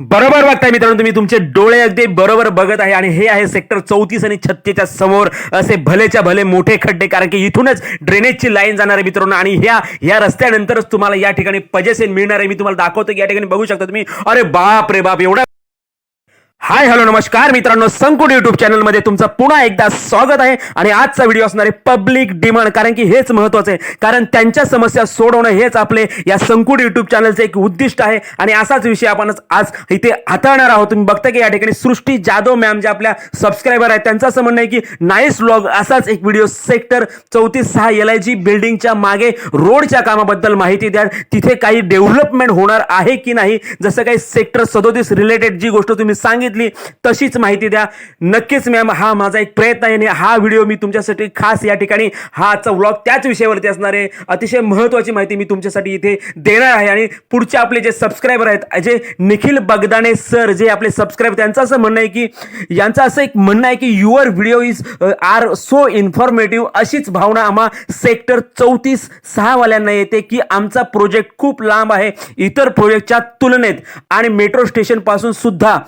बरोबर बघताय मित्रांनो तुम्ही तुमचे डोळे अगदी बरोबर बघत आहे आणि हे आहे सेक्टर चौतीस आणि छत्तीसच्या समोर असे भलेच्या भले मोठे खड्डे कारण की इथूनच ड्रेनेजची लाईन जाणार आहे मित्रांनो. आणि ह्या ह्या रस्त्यानंतरच तुम्हाला या ठिकाणी पजेसेन मिळणार आहे. मी तुम्हाला दाखवतो की या ठिकाणी बघू शकता तुम्ही. अरे बाप रे बाप एवढा हाय हॅलो नमस्कार मित्रांनो संकुट युट्यूब चॅनलमध्ये तुमचं पुन्हा एकदा स्वागत आहे. आणि आजचा व्हिडिओ असणार आहे पब्लिक डिमांड कारण की हेच महत्वाचं आहे. कारण त्यांच्या समस्या सोडवणं हेच आपले या संकुट युट्यूब चॅनलचं एक उद्दिष्ट आहे. आणि असाच विषय आपण आज इथे हाताळणार आहोत. तुम्ही बघता की या ठिकाणी सृष्टी जाधव मॅम जे आपल्या सबस्क्रायबर आहेत त्यांचं असं म्हणणं आहे की नाईस व्लॉग असाच एक व्हिडिओ सेक्टर चौतीस सहा एल आय जी बिल्डिंगच्या मागे रोडच्या कामाबद्दल माहिती द्या तिथे काही डेव्हलपमेंट होणार आहे की नाही? जसं काही सेक्टर सदोतीस रिलेटेड जी गोष्ट तुम्ही सांगितली तशीच माहिती द्या. नक्कीच मॅम हा माझा एक प्रयत्न आहे आणि हा व्हिडिओ मी तुमच्यासाठी खास या ठिकाणी हा आजचा व्लॉग त्याच विषयावरती असणार आहे. अतिशय महत्त्वाची माहिती मी तुमच्यासाठी इथे देणार आहे आणि पुढचे आपले जे सबस्क्रायबर आहेत जे निखिल बगदाणे सर जे आपले सबस्क्राईब त्यांचं असं म्हणणं आहे की यांचं असं एक म्हणणं आहे की your video is are so informative अशीच भावना आम्हा सेक्टर चौतीस सहावाल्यांना येते की आमचा प्रोजेक्ट खूप लांब आहे इतर प्रोजेक्टच्या तुलनेत. आणि मेट्रो स्टेशनपासून सुद्धा.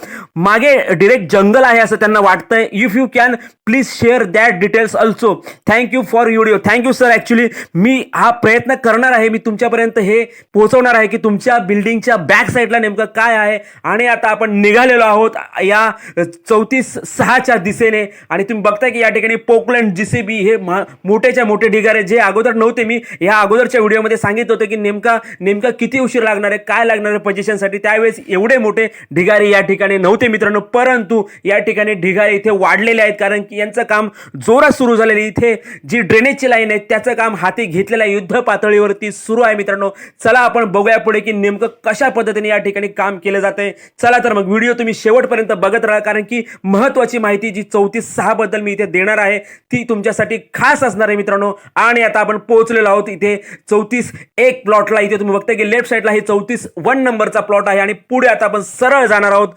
मागे डिरेक्ट जंगल आहे असं त्यांना वाटतंय. If you can please share that details also thank you for video thank you sir actually मी हा प्रयत्न करणार आहे. मी तुमच्यापर्यंत हे पोहोचवणार आहे की तुमच्या बिल्डिंगच्या बॅक साईडला नेमकं काय आहे. आणि आता आपण निघालेलो आहोत या चौतीस सहाच्या दिशेने. आणि तुम्ही बघताय की या ठिकाणी पोकलँड बी हे मोठेच्या मोठे ढिगारे. जे अगोदर नव्हते मी या अगोदरच्या व्हिडिओमध्ये सांगितलं होतं की नेमका नेमका किती उशीर लागणार आहे काय लागणार आहे पोझिशनसाठी त्यावेळेस एवढे मोठे ढिगारे या ठिकाणी नव्हते मित्रांनो परंतु या ठिकाणी ढिगारे इथे वाढलेले आहेत कारण की यांचं काम जोरात सुरू झालेलं इथे जी ड्रेनेजची लाईन आहे त्याचं काम हाती घेतलेलं आहे युद्ध पातळीवरती सुरू आहे मित्रांनो. चला आपण बघूया पुढे की नेमकं कशा पद्धतीने या ठिकाणी काम केलं जातंय चला तर मग व्हिडिओ तुम्ही शेवटपर्यंत बघत राहा कारण की महत्वाची माहिती जी चौतीस सहा बद्दल मी इथे देणार आहे ती तुमच्यासाठी खास असणार आहे मित्रांनो. आणि आता आपण पोहोचलेलो आहोत इथे चौतीस एक प्लॉटला इथे तुम्ही बघताय की लेफ्ट साईडला हे चौतीस वन नंबरचा प्लॉट आहे आणि पुढे आता आपण सरळ जाणार आहोत.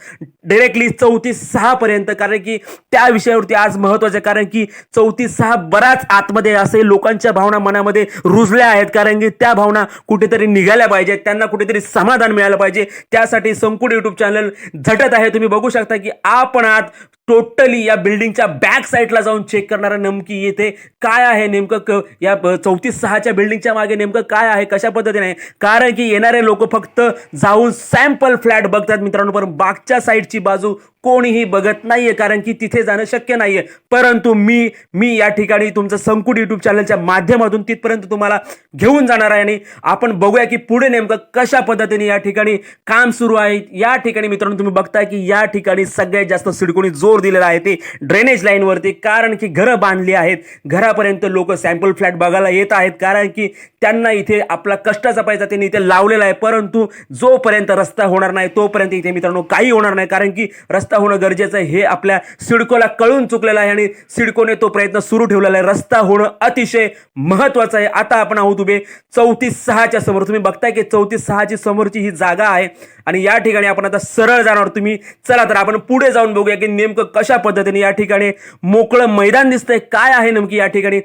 डायरेक्टली चौतीस सहा पर्यंत. कारण की त्या विषयावरती आज महत्वाचं कारण की चौतीस सहा बराच आतमध्ये असे लोकांच्या भावना मनामध्ये रुजल्या आहेत. कारण की त्या भावना कुठेतरी निघाल्या पाहिजेत. त्यांना कुठेतरी समाधान मिळालं पाहिजे. त्यासाठी संकुट युट्यूब चॅनल झटत आहे. तुम्ही बघू शकता की आपण आत टोटली या बिल्डिंगच्या बॅक साईडला जाऊन चेक करणारा नेमकी येथे काय आहे नेमकं क या चौतीस सहाच्या बिल्डिंगच्या मागे नेमकं काय आहे कशा पद्धतीने? आहे कारण की येणारे लोक फक्त जाऊन सॅम्पल फ्लॅट बघतात मित्रांनो पण मागच्या साईडची बाजू कोणीही बघत नाहीये कारण की तिथे जाणं शक्य नाहीये. परंतु मी मी या ठिकाणी तुमचं संकुट युट्यूब चॅनलच्या माध्यमातून तिथपर्यंत तुम्हाला घेऊन जाणार आहे आणि आपण बघूया की पुढे नेमकं कशा पद्धतीने या ठिकाणी काम सुरू आहे. या ठिकाणी मित्रांनो तुम्ही बघताय की या ठिकाणी सगळ्यात जास्त सिडकोणी जोर दिलेला आहे ते ड्रेनेज लाईनवरती कारण की घरं बांधली आहेत. घरापर्यंत लोक सॅम्पल फ्लॅट बघायला येत आहेत. कारण की त्यांना इथे आपला कष्टाचा पैसा त्यांनी इथे लावलेला आहे. परंतु जोपर्यंत रस्ता होणार नाही तोपर्यंत इथे मित्रांनो काही होणार नाही. कारण की रस्ता होणं गरजेचं आहे. हे आपल्या सिडकोला कळून चुकलेलं आहे आणि सिडकोने तो प्रयत्न सुरू ठेवलेला आहे. रस्ता होणं अतिशय महत्वाचं आहे. आता आपण आहोत उभे चौतीस सहाच्या समोर. तुम्ही बघताय की चौतीस सहाची समोरची ही जागा आहे. आणि या ठिकाणी आपण आता सरळ जाणार तुम्ही. चला तर आपण पुढे जाऊन बघूया की नेमकं कशा पद्धतीने या ठिकाणी मोकळं मैदान दिसतंय? काय आहे नेमकी या ठिकाणी?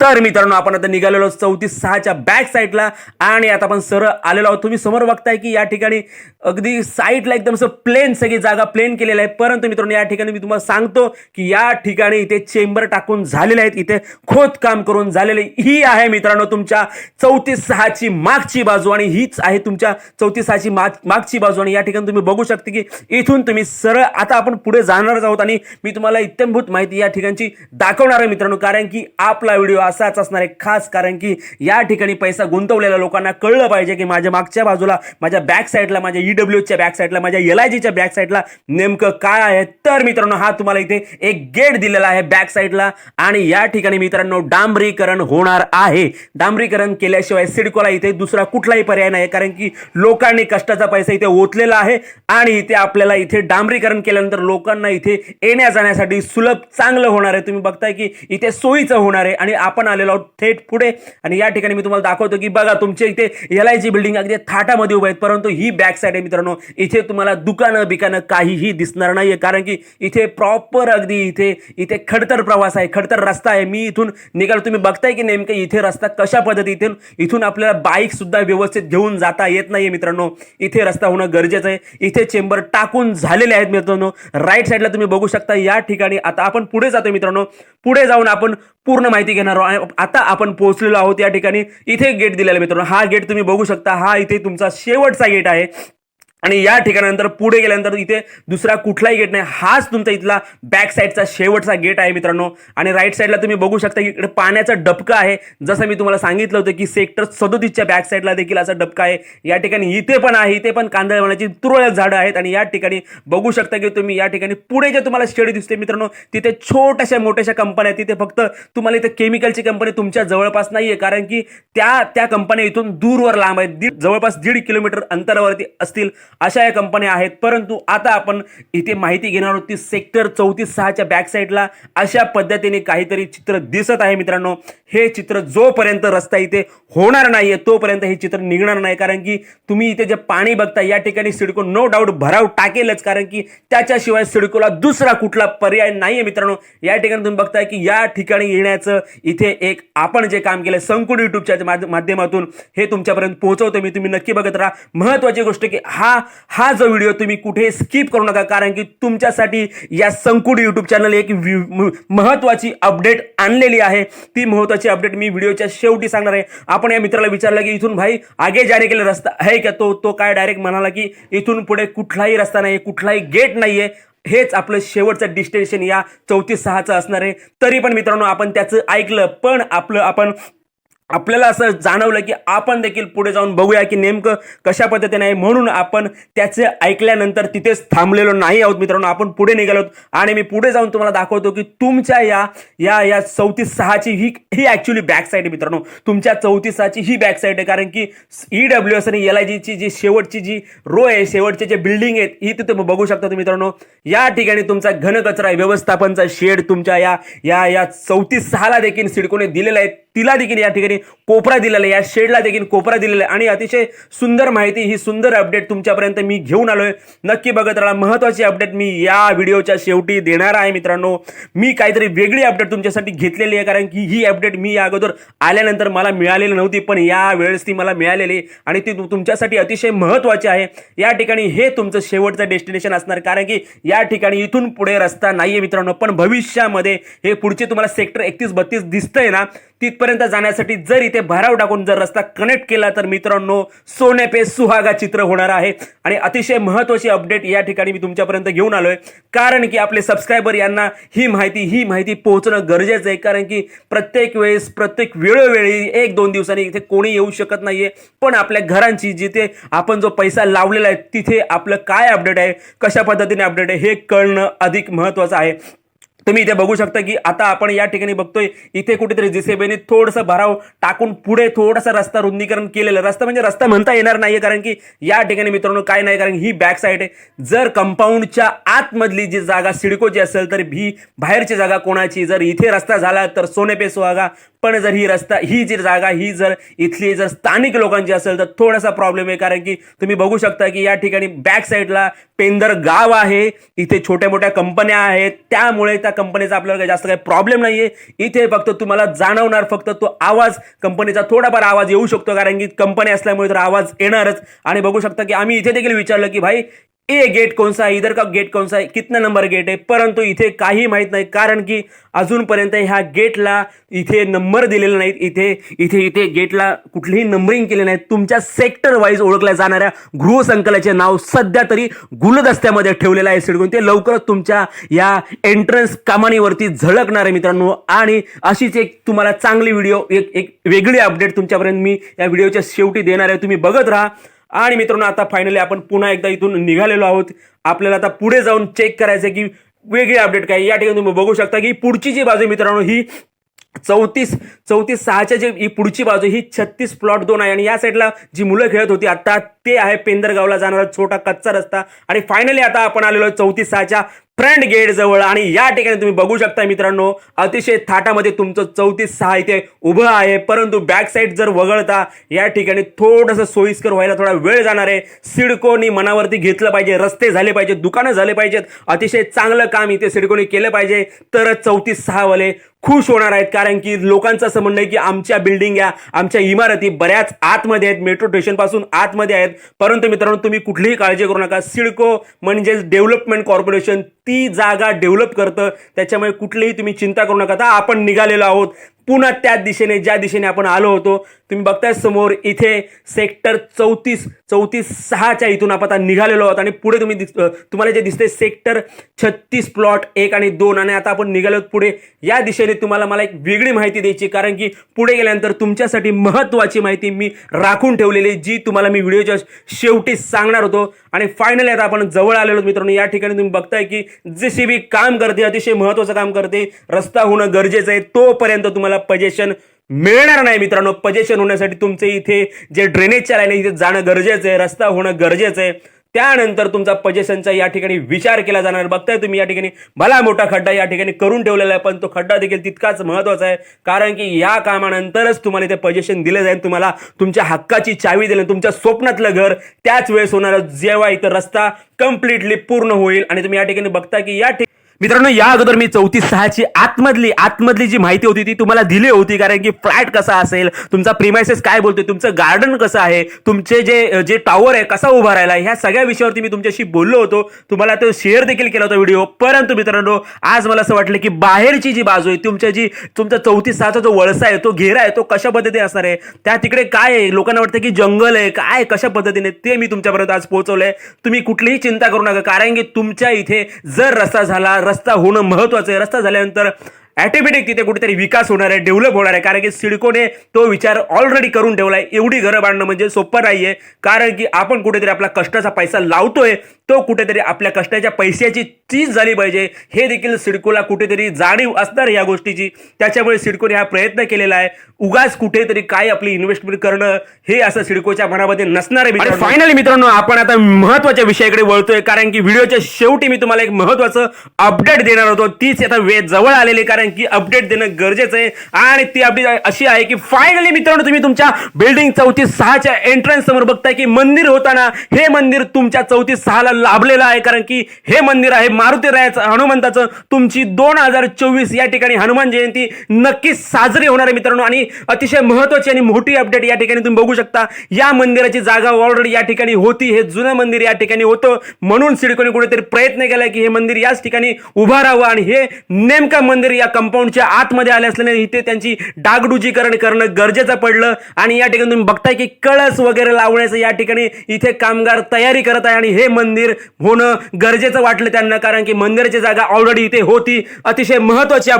तर मित्रांनो आपण आता निघालेलो चौतीस सहाच्या बॅक साईडला आणि आता आपण सरळ आलेलो आहोत. तुम्ही समोर बघताय की या ठिकाणी अगदी साईडला एकदम असं प्लेन सगळी जागा प्लेन केलेल्या आहे. परंतु मित्रांनो या ठिकाणी मी तुम्हाला सांगतो की या ठिकाणी इथे चेंबर टाकून झालेले आहेत. इथे खोदकाम करून झालेले ही आहे मित्रांनो तुमच्या चौतीस सहाची मागची बाजू. आणि हीच आहे तुमच्या चौतीस सहाची माग मागची बाजू. आणि या ठिकाणी तुम्ही बघू शकता की इथून तुम्ही सरळ आता आपण पुढे जाणारच आहोत. आणि मी तुम्हाला इत्यंभूत माहिती या ठिकाणची दाखवणार आहे मित्रांनो. कारण की आपला व्हिडिओ असाच असणार आहे खास कारण की या ठिकाणी पैसा गुंतवलेल्या लोकांना कळलं पाहिजे की माझ्या मागच्या बाजूला माझ्या बॅक साईडला माझ्या ईडब्ल्यूच्या बॅक साईडला माझ्या एल आय जीच्या बॅक साईडला नेमकं काय आहे? तर मित्रांनो हा तुम्हाला इथे एक गेट दिलेला आहे बॅक साईडला आणि या ठिकाणी मित्रांनो डांबरीकरण होणार आहे. डांबरीकरण केल्याशिवाय सिडकोला इथे दुसरा कुठलाही पर्याय नाही कारण की लोकांनी कष्टाचा पैसा इथे ओतलेला आहे आणि इथे आपल्याला इथे डांबरीकरण केल्यानंतर लोकांना इथे येण्या जाण्यासाठी सुलभ चांगलं होणार आहे. तुम्ही बघताय की इथे सोयीचं होणार आहे आणि आपण आपण आलेलो आहोत थेट पुढे. आणि या ठिकाणी मी तुम्हाला दाखवतो की बघा तुमच्या इथे एल आय जी बिल्डिंग अगदी थाटामध्ये उभे आहेत. परंतु ही बॅक साईड आहे मित्रांनो. इथे तुम्हाला दुकानं बिकानं काहीही दिसणार नाहीये. कारण की इथे प्रॉपर अगदी इथे इथे खडतर प्रवास आहे खडतर रस्ता आहे. मी इथून निघालो. तुम्ही बघताय की नेमकं इथे रस्ता कशा पद्धतीतून इथून आपल्याला बाईक सुद्धा व्यवस्थित घेऊन जाता येत नाहीये मित्रांनो. इथे रस्ता होणं गरजेचं आहे. इथे चेंबर टाकून झालेले आहेत मित्रांनो. राईट साईडला तुम्ही बघू शकता. या ठिकाणी आता आपण पुढे जातो मित्रांनो. पुढे जाऊन आपण पूर्ण माहिती घेणार आहोत. आता आपण पोहोचलेलो आहोत या ठिकाणी. इथे गेट दिलेला मित्रांनो. हा गेट तुम्ही बघू शकता. हा इथे तुमचा शेवटचा गेट आहे. आणि या ठिकाणानंतर पुढे गेल्यानंतर इथे दुसरा कुठलाही गेट नाही. हाच तुमचा इथला बॅक साईडचा शेवटचा गेट आहे मित्रांनो. आणि राईट साईडला तुम्ही बघू शकता की इकडे पाण्याचा डबका आहे. जसं मी तुम्हाला सांगितलं होतं की सेक्टर सदोतीसच्या बॅक साईडला देखील असा डबका आहे. या ठिकाणी इथे पण आहे इथे पण कांदळवनाची तुरळक झाडं आहेत. आणि या ठिकाणी बघू शकता की तुम्ही या ठिकाणी पुढे जे तुम्हाला शेड दिसते मित्रांनो तिथे छोट्याशा मोठ्याशा कंपन्या आहेत. तिथे फक्त तुम्हाला इथे केमिकलची कंपनी तुमच्या जवळपास नाही आहे कारण की त्या त्या कंपन्या इथून दूरवर लांब आहेत. दीड जवळपास दीड किलोमीटर अंतरावरती असतील. अशा या कंपन्या आहेत. परंतु आता आपण इथे माहिती घेणार आहोत ती सेक्टर चौतीस सहाच्या बॅक साईडला अशा पद्धतीने काहीतरी चित्र दिसत आहे मित्रांनो. हे चित्र जोपर्यंत रस्ता इथे होणार नाहीये तोपर्यंत हे चित्र निघणार नाही. कारण की तुम्ही इथे जे पाणी बघता या ठिकाणी सिडको नो डाऊट भराव टाकेलच. कारण की त्याच्याशिवाय सिडकोला दुसरा कुठला पर्याय नाहीये मित्रांनो. या ठिकाणी तुम्ही बघताय की या ठिकाणी येण्याचं इथे एक आपण जे काम केलं संकुल युट्यूबच्या माध्यमातून हे तुमच्यापर्यंत पोहोचवतो मी तुम्ही नक्की बघत राहा. महत्वाची गोष्ट की हा हा जो व्हिडिओ तुम्ही कुठे स्किप करू नका कारण की तुमच्यासाठी या संकुट यूट्यूब चॅनल एक महत्वाची अपडेट आणलेली आहे. ती महत्वाची अपडेट मी व्हिडिओच्या शेवटी सांगणार आहे. आपण या मित्राला विचारलं की इथून भाई आगे जाणे केले रस्ता आहे का तो तो काय डायरेक्ट म्हणाला की इथून पुढे कुठलाही रस्ता नाही कुठलाही गेट नाहीये. हेच आपलं शेवटचं डिस्टिनेशन या चौतीस सहाचं असणार आहे. तरी पण मित्रांनो आपण त्याचं ऐकलं पण आपलं आपण आपल्याला असं जाणवलं की आपण देखील पुढे जाऊन बघूया की नेमकं कशा पद्धतीने आहे म्हणून आपण त्याचे ऐकल्यानंतर तिथेच थांबलेलो नाही आहोत मित्रांनो. आपण पुढे निघालो आहोत आणि मी पुढे जाऊन तुम्हाला दाखवतो की तुमच्या या या या चौतीस सहाची ही ही ॲक्च्युली बॅक साईड आहे मित्रांनो. तुमच्या चौतीस सहाची ही बॅक साईड आहे. कारण की ई डब्ल्यू एस आणि एल आय जीची जी शेवटची जी रो आहे शेवटचे जे बिल्डिंग आहेत ही तिथे बघू शकता तुम्ही मित्रांनो. या ठिकाणी तुमचा घनकचरा आहे व्यवस्थापनचा शेड तुमच्या या या या चौतीस सहाला देखील सिडकोने दिलेला आहे. तिला देखील या ठिकाणी कोपरा दिलेला आहे. या शेडला देखील कोपरा दिलेला आहे. आणि अतिशय सुंदर माहिती ही सुंदर अपडेट तुमच्यापर्यंत मी घेऊन आलोय. नक्की बघत राहा. महत्वाची अपडेट मी या व्हिडिओच्या शेवटी देणार आहे मित्रांनो. मी काहीतरी वेगळी अपडेट तुमच्यासाठी घेतलेली आहे कारण की ही अपडेट मी या अगोदर आल्यानंतर मला मिळालेली नव्हती पण या वेळेस ती मला मिळालेली आहे. आणि ती तुमच्यासाठी अतिशय महत्वाची आहे. या ठिकाणी हे तुमचं शेवटचं डेस्टिनेशन असणार कारण की या ठिकाणी इथून पुढे रस्ता नाहीये मित्रांनो. पण भविष्यामध्ये हे पुढचे तुम्हाला सेक्टर एकतीस बत्तीस दिसतंय ना तिथपर्यंत जाण्यासाठी जर इथे भराव टाकून जर रस्ता कनेक्ट केला तर मित्रांनो सोने पे सुहागा चित्र होणार आहे. आणि अतिशय महत्वाची अपडेट या ठिकाणी मी तुमच्यापर्यंत घेऊन आलोय. कारण की आपले सबस्क्रायबर यांना ही माहिती ही माहिती पोहोचणं गरजेचं आहे. कारण की प्रत्येक वेळेस प्रत्येक वेळोवेळी एक दोन दिवसांनी इथे कोणी येऊ शकत नाहीये. पण आपल्या घरांची जिथे आपण जो पैसा लावलेला आहे तिथे आपलं काय अपडेट आहे कशा पद्धतीने अपडेट आहे हे कळणं अधिक महत्वाचं आहे. तुम्ही इथे बघू शकता की आता आपण या ठिकाणी बघतोय इथे कुठेतरी जिसेबेने थोडंसं भराव टाकून पुढे थोडासा रस्ता रुंदीकरण केलेलं रस्ता म्हणजे रस्ता म्हणता येणार नाहीये कारण की या ठिकाणी मित्रांनो काय नाही कारण ही बॅक साईड आहे. जर कंपाऊंडच्या आतमधली जी जागा सिडकोची असेल तर ही बाहेरची जागा कोणाची? जर इथे रस्ता झाला तर सोने पे सुहागा पण जर ही रस्ता ही जी जागा ही जर इथली जर स्थानिक लोकांची असेल तर थोडासा प्रॉब्लेम आहे. कारण की तुम्ही बघू शकता की या ठिकाणी बॅक साईडला पेंदर गाव आहे. इथे छोट्या मोठ्या कंपन्या आहेत. त्यामुळे त्या कंपनीचा आपल्याला काही जास्त काही प्रॉब्लेम नाहीये. इथे फक्त तुम्हाला जाणवणार फक्त तो आवाज कंपनीचा थोडाफार आवाज येऊ शकतो. कारण की कंपनी असल्यामुळे तर आवाज येणारच. आणि बघू शकता की आम्ही इथे देखील विचारलं की भाई ए गेट कौन सा है? इधर का गेट कौन सा है? कितना नंबर गेट आहे परंतु इथे काही माहीत नाही कारण की अजूनपर्यंत ह्या गेटला इथे नंबर दिलेले नाहीत. इथे इथे इथे गेटला कुठलीही नंबरिंग केले नाहीत. तुमच्या सेक्टर वाईज ओळखल्या जाणाऱ्या गृहसंकलाचे नाव सध्या तरी गुलदस्त्यामध्ये ठेवलेलं आहे सिडकून. ते लवकरच तुमच्या या एंट्रन्स कमानीवरती झळकणार आहे मित्रांनो. आणि अशीच एक तुम्हाला चांगली व्हिडिओ एक एक वेगळी अपडेट तुमच्यापर्यंत मी या व्हिडिओच्या शेवटी देणार आहे. तुम्ही बघत राहा. आणि मित्रांनो आता फायनली आपण पुन्हा एकदा इथून निघालेलो आहोत. आपल्याला आता पुढे जाऊन चेक करायचं आहे की वेगळी अपडेट काय या ठिकाणी तुम्ही बघू शकता की पुढची जी बाजू मित्रांनो ही चौतीस चौतीस सहाच्या जी पुढची बाजू ही छत्तीस प्लॉट दोन आहे. आणि या साईडला जी मुलं खेळत होती आता ते आहे पेंदरगावला जाणारा छोटा कच्चा रस्ता. आणि फायनली आता आपण आलेलो चौतीस सहाच्या फ्रंट गेट जवळ. आणि या ठिकाणी तुम्ही बघू शकता मित्रांनो अतिशय थाटामध्ये तुमचं चौतीस सहा इथे उभं आहे. परंतु बॅक साईड जर वगळता या ठिकाणी थोडंसं सोयीस्कर व्हायला थोडा वेळ जाणार आहे. सिडकोनी मनावरती घेतलं पाहिजे रस्ते झाले पाहिजेत दुकानं झाले पाहिजेत. अतिशय चांगलं काम इथे सिडकोनी केलं पाहिजे. तरच चौतीस सहावाले खुश होणार आहेत. कारण की लोकांचं असं म्हणणं आहे की आमच्या बिल्डिंग या आमच्या इमारती बऱ्याच आतमध्ये आहेत. मेट्रो स्टेशनपासून आतमध्ये आहेत. परंतु मित्रांनो तुम्ही कुठलीही काळजी करू नका. सिडको म्हणजेच डेव्हलपमेंट कॉर्पोरेशन ती जागा डेव्हलप करतं. त्याच्यामुळे कुठलीही तुम्ही चिंता करू नका. आता आपण निघालेलो आहोत. पुन्हा त्याच दिशेने ज्या दिशेने आपण आलो होतो तुम्ही बघताय समोर इथे सेक्टर चौतीस चौतीस सहाच्या इथून आपण आता निघालेलो आहोत आणि पुढे तुम्ही दिस- तुम्हाला जे दिसते सेक्टर छत्तीस प्लॉट एक आणि दोन आणि आता आपण निघालो आहोत पुढे. या दिशेने तुम्हाला मला एक वेगळी माहिती द्यायची कारण की पुढे गेल्यानंतर तुमच्यासाठी महत्त्वाची माहिती मी राखून ठेवलेली जी तुम्हाला मी व्हिडिओच्या शेवटी सांगणार होतो. आणि फायनली आता आपण जवळ आलेलो मित्रांनो या ठिकाणी तुम्ही बघताय की जे सी बी काम करते अतिशय महत्त्वाचं काम करते रस्ता होणं गरजेचं आहे तोपर्यंत तुम्हाला पजेशन मिळणार नाही मित्रांनो. पजेशन होण्यासाठी तुमचे इथे जे ड्रेनेजच्या लाईन आहे इथे जाणं गरजेचं आहे रस्ता होणं गरजेचं आहे. त्यानंतर तुमचा पजेशनचा या ठिकाणी विचार केला जाणार. बघताय तुम्ही या ठिकाणी भला मोठा खड्डा या ठिकाणी करून ठेवलेला आहे पण तो खड्डा देखील तितकाच महत्त्वाचा आहे. कारण की या कामानंतरच तुम्हाला इथे पजेशन दिलं जाईल तुम्हाला तुमच्या हक्काची चावी दिली तुमच्या स्वप्नातलं घर त्याच वेळेस होणार. जेव्हा इथं रस्ता कम्प्लिटली पूर्ण होईल आणि तुम्ही या ठिकाणी बघता की या ठिकाणी मित्रांनो या अगोदर मी चौतीस सहाची आतमधली आतमधली जी माहिती होती ती तुम्हाला दिली होती कारण की फ्लॅट कसा असेल तुमचा प्रिमायसेस काय बोलतोय तुमचं गार्डन कसं आहे तुमचे जे जे टॉवर आहे कसा उभा राहिला ह्या सगळ्या विषयावरती मी तुमच्याशी बोललो होतो. तुम्हाला तो शेअर देखील केला होता व्हिडिओ परंतु मित्रांनो आज मला असं वाटलं की बाहेरची जी बाजू आहे तुमच्या जी तुमचा चौतीस सहाचा जो वळसा आहे तो घेरा आहे तो कशा पद्धतीने असणार आहे त्या तिकडे काय आहे? लोकांना वाटतं की जंगल आहे काय कशा पद्धतीने? ते मी तुमच्यापर्यंत आज पोहोचवलंय. तुम्ही कुठलीही चिंता करू नका कारण की तुमच्या इथे जर रस्ता झाला रस्ता होणं महत्वाचं आहे. रस्ता झाल्यानंतर ॲटोमॅटिक तिथे कुठेतरी विकास होणार आहे डेव्हलप होणार आहे. कारण की सिडकोने तो विचार ऑलरेडी करून ठेवला आहे एवढी घरं बांधणं म्हणजे सोपं नाही आहे कारण की आपण कुठेतरी आपला कष्टाचा पैसा लावतोय तो कुठेतरी आपल्या कष्टाच्या पैशाची चीज झाली पाहिजे. हे देखील सिडकोला कुठेतरी जाणीव असणार या गोष्टीची. त्याच्यामुळे सिडकोने हा प्रयत्न केलेला आहे. उगाच कुठेतरी काय आपली इन्व्हेस्टमेंट करणं हे असं सिडकोच्या मनामध्ये नसणार आहे फायनली मित्रांनो आपण आता महत्त्वाच्या विषयाकडे वळतोय. कारण की व्हिडिओच्या शेवटी मी तुम्हाला एक महत्वाचं अपडेट देणार होतो. तीच आता वेळ जवळ आलेली कारण की अपडेट देणं गरजेचं आहे. आणि ती अपडेट अशी आहे की फायनली मित्रांनो तुम्ही तुमच्या बिल्डिंग चौतीस सहाच्या एंट्रन्स समोर बघताय की मंदिर होताना हे मंदिर तुमच्या चौतीस सहाला लाभलेलं आहे. कारण की हे मंदिर आहे मारुती रायाचं हनुमंताचं. तुमची दोन हजार चोवीस या ठिकाणी हनुमान जयंती नक्कीच साजरी होणार आहे मित्रांनो. आणि अतिशय महत्वाची आणि मोठी अपडेट या ठिकाणी तुम्ही बघू शकता. या मंदिराची जागा ऑलरेडी या ठिकाणी होती. हे जुनं मंदिर या ठिकाणी होतं. म्हणून सिडकोने कुठेतरी प्रयत्न केलाय की हे मंदिर याच ठिकाणी उभा राहावं. आणि हे नेमकं मंदिर या कंपाऊंडच्या आतमध्ये आले असल्याने इथे त्यांची डागडुजीकरण करणं गरजेचं पडलं. आणि या ठिकाणी तुम्ही बघताय की कळस वगैरे लावण्याचं या ठिकाणी इथे कामगार तयारी करत आहे आणि हे मंदिर होणं गरजेचं वाटलं त्यांना कारण की मंदिराची जागा ऑलरेडी इथे होती. अतिशय महत्वाची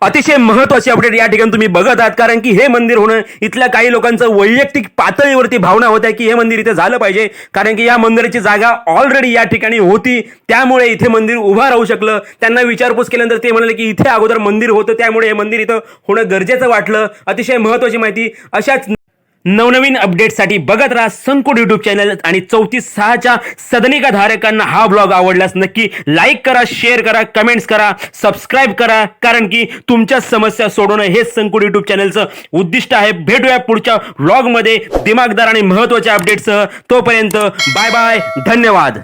अतिशय महत्वाची अपडेट या ठिकाणी तुम्ही बघत आहात. कारण की हे मंदिर होणं इथल्या काही लोकांचं वैयक्तिक पातळीवरती भावना होत्या की हे मंदिर इथे झालं पाहिजे. कारण की या मंदिराची जागा ऑलरेडी या ठिकाणी होती. त्यामुळे इथे मंदिर उभा राहू शकलं. त्यांना विचारपूस केल्यानंतर ते म्हणाले की इथे अगोदर मंदिर होतं. त्यामुळे हे मंदिर इथं होणं गरजेचं वाटलं. अतिशय महत्वाची माहिती. अशाच नवनवीन अपडेटसाठी बघत राहा संकुट यूट्यूब चॅनल आणि चौतीस सहाच्या सदनिका धारकांना हा ब्लॉग आवडल्यास नक्की लाईक करा शेअर करा कमेंट्स करा सबस्क्राईब करा. कारण की तुमच्या समस्या सोडवणं हेच संकुट यूट्यूब चॅनलचं उद्दिष्ट आहे. भेटूया पुढच्या ब्लॉगमध्ये दिमागदार आणि महत्त्वाच्या अपडेटसह तोपर्यंत बाय बाय धन्यवाद.